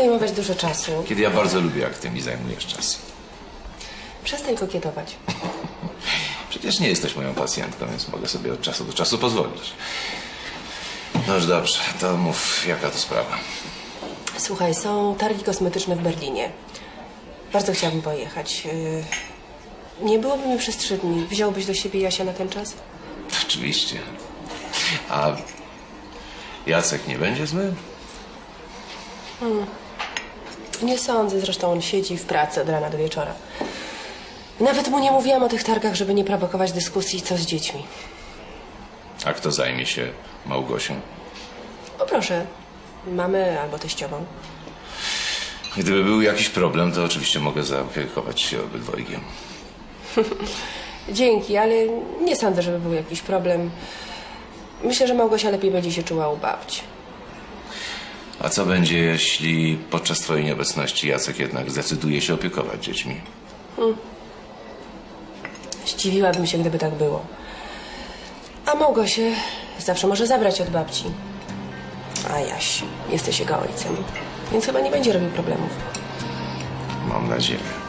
zajmować dużo czasu. Kiedy ja bardzo lubię, jak ty mi zajmujesz czas. Przestań kokietować. Przecież nie jesteś moją pacjentką, więc mogę sobie od czasu do czasu pozwolić. No już dobrze, to mów, jaka to sprawa. Słuchaj, są targi kosmetyczne w Berlinie. Bardzo chciałabym pojechać. Yy, Nie byłoby mi przez trzy dni. Wziąłbyś do siebie Jasia na ten czas? Oczywiście. A Jacek nie będzie zły? Nie sądzę, zresztą on siedzi w pracy od rana do wieczora. Nawet mu nie mówiłam o tych targach, żeby nie prowokować dyskusji, co z dziećmi. A kto zajmie się Małgosią? Poproszę, mamy albo teściową. Gdyby był jakiś problem, to oczywiście mogę zaopiekować się obydwojgiem. Dzięki, ale nie sądzę, żeby był jakiś problem. Myślę, że Małgosia lepiej będzie się czuła u babci. A co będzie, jeśli podczas twojej nieobecności Jacek jednak zdecyduje się opiekować dziećmi? Zdziwiłabym się, gdyby tak było. A Małgosię zawsze może zabrać od babci. A Jaś, jesteś jego ojcem, więc chyba nie będzie robił problemów. Mam nadzieję.